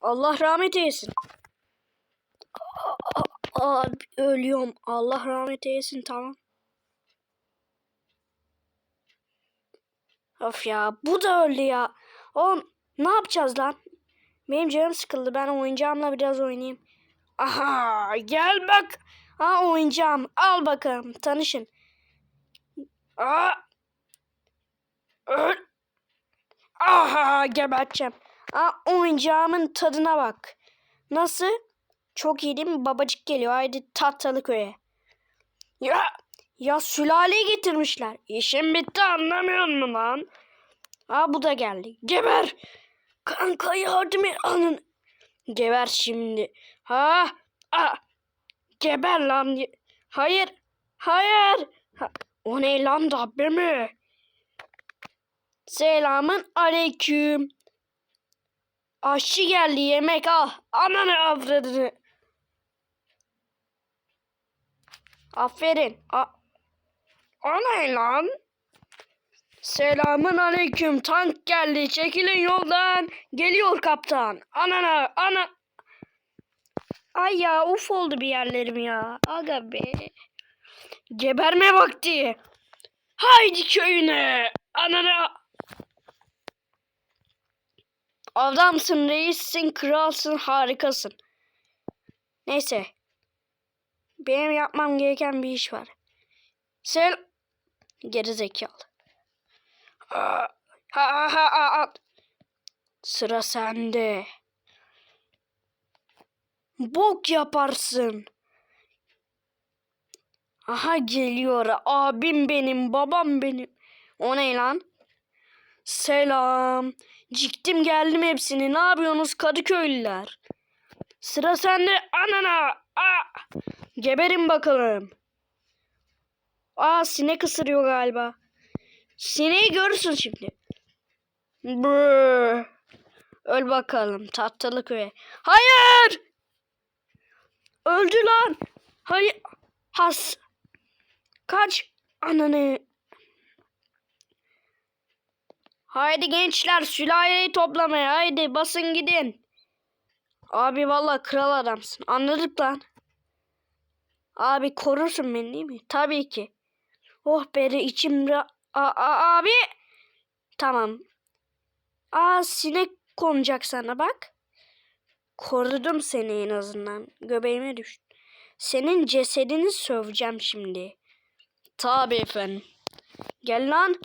Allah rahmet eylesin. Aa, ölüyorum. Allah rahmet eylesin tamam. Of ya bu da öldü ya. Oğlum ne yapacağız lan? Benim canım sıkıldı. Ben oyuncağımla biraz oynayayım. Aha gel bak. Ha oyuncağım. Al bakalım. Tanışın. Aa. Öl. Aha geberteceğim. Aa, oyuncağımın tadına bak. Nasıl? Çok iyi değil mi? Babacık geliyor. Haydi tahtalı köye. Ya ya sülaleyi getirmişler. İşim bitti anlamıyor musun lan? Aa bu da geldi. Geber. Kanka yardım et. Anın. Geber şimdi. Ha. Aa. Geber lan. Hayır. Hayır. Ha. O ne lan Rabbe mi? Selamın aleyküm. Aşçı geldi yemek al. Ananı avradını. Aferin. A ne lan? Selamın aleyküm. Tank geldi. Çekilin yoldan. Geliyor kaptan. Anana ana. Ay ya uf oldu bir yerlerim ya. Aga be. Geberme vakti. Haydi köyüne. Anana. Adamsın, reissin, kralsın, harikasın. Neyse. Benim yapmam gereken bir iş var. Sel... Geri zekalı. Ha ha ha ha. Sıra sende. Bok yaparsın. Aha geliyor. Abim benim, babam benim. O ne lan? Selam. Ciktim geldim hepsini. Ne yapıyorsunuz Kadıköylüler? Sıra sende anana. Aa! Geberin bakalım. Aa sinek ısırıyor galiba. Sineği görürsün şimdi. Brrr. Öl bakalım tatlı köye. Hayır! Öldü lan. Hayır. Has. Kaç. Ananı. Haydi gençler sülaleyi toplamaya haydi basın gidin. Abi valla kral adamsın. Anladık lan. Abi korursun beni değil mi? Tabii ki. Oh be içim ra- A- a- abi. Tamam. Aa sinek konacak sana bak. Korudum seni en azından. Göbeğime düştü. Senin cesedini söveceğim şimdi. Tabii efendim. Gel lan.